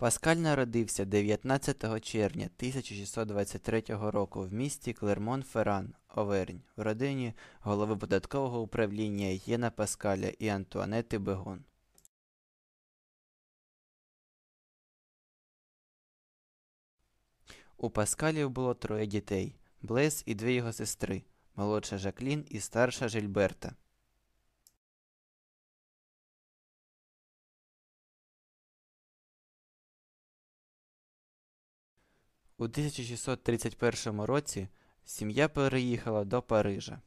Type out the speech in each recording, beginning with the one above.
Паскаль народився 19 червня 1623 року в місті Клермон-Ферран, Овернь, в родині голови податкового управління Єна Паскаля і Антуанети Бегон. У Паскалів було троє дітей – Блез і дві його сестри – молодша Жаклін і старша Жильберта. У 1631 році сім'я переїхала до Парижа.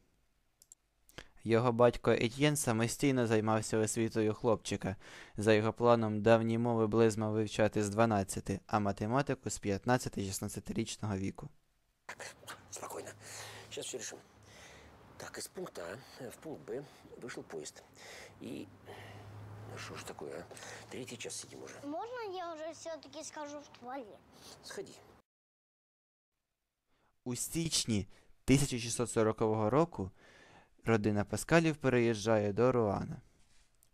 Його батько Етьєн самостійно займався освітою хлопчика. За його планом, давні мови Блез вивчати з 12, а математику з 15-16-річного віку. Спокойно. Сейчас все решим. Так, из пункта А в пункт Б вышел поезд. И... Ну что ж такое, а? Третий час сидим уже. Можно я уже все-таки скажу в туалет? Сходи. У січні 1640 року родина Паскалів переїжджає до Руана.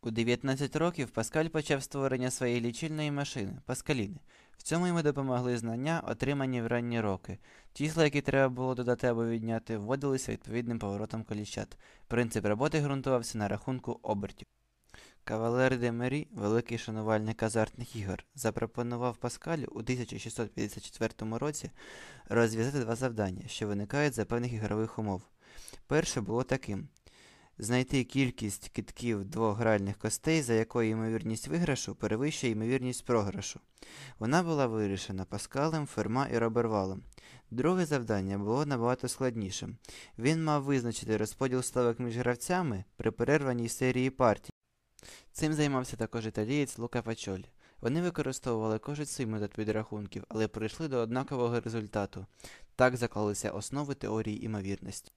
У 19 років Паскаль почав створення своєї лічильної машини Паскаліни. В цьому йому допомогли знання, отримані в ранні роки. Числа, які треба було додати або відняти, вводилися відповідним поворотом коліщат. Принцип роботи ґрунтувався на рахунку обертів. Кавалер де Мері, великий шанувальник азартних ігор, запропонував Паскалю у 1654 році розв'язати два завдання, що виникають за певних ігрових умов. Перше було таким: знайти кількість китків двох гральних костей, за якою ймовірність виграшу перевищує ймовірність програшу. Вона була вирішена Паскалем, Ферма і Робервалом. Друге завдання було набагато складнішим. Він мав визначити розподіл ставок між гравцями при перерваній серії партій. Цим займався також італієць Лука Пачолі. Вони використовували кожен свій метод підрахунків, але прийшли до однакового результату. Так заклалися основи теорії імовірності.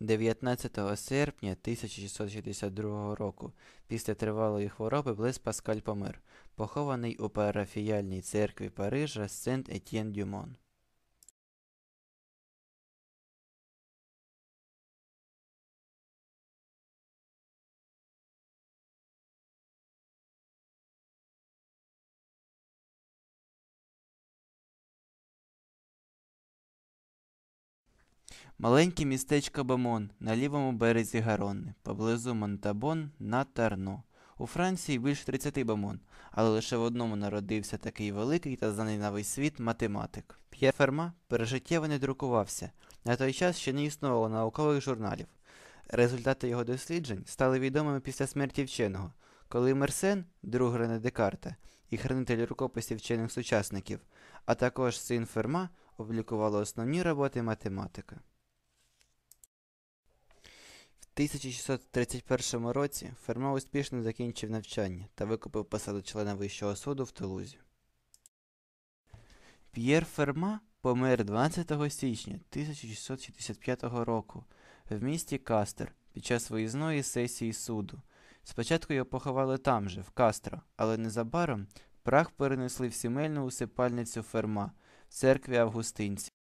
19 серпня 1662 року, після тривалої хвороби, Блес Паскаль помер, похований у парафіяльній церкві Парижа Сент-Етьєн-Дюмон. Маленьке містечко Бамон на лівому березі Гаронни, поблизу Монтабон на Тарно. У Франції більше 30 бамон, але лише в одному народився такий великий та знаний на весь світ математик. П'єр Ферма пережиттєво не друкувався. На той час ще не існувало наукових журналів. Результати його досліджень стали відомими після смерті вченого, коли Мерсен, друг Рене Декарта, і хранитель рукописів вчених сучасників, а також син Ферма опублікували основні роботи математика. В 1631 році Ферма успішно закінчив навчання та викупив посаду члена Вищого суду в Тулузі. П'єр Ферма помер 12 січня 1665 року в місті Кастер під час виїзної сесії суду. Спочатку його поховали там же, в Кастро, але незабаром прах перенесли в сімейну усипальницю Ферма в церкві Августинців.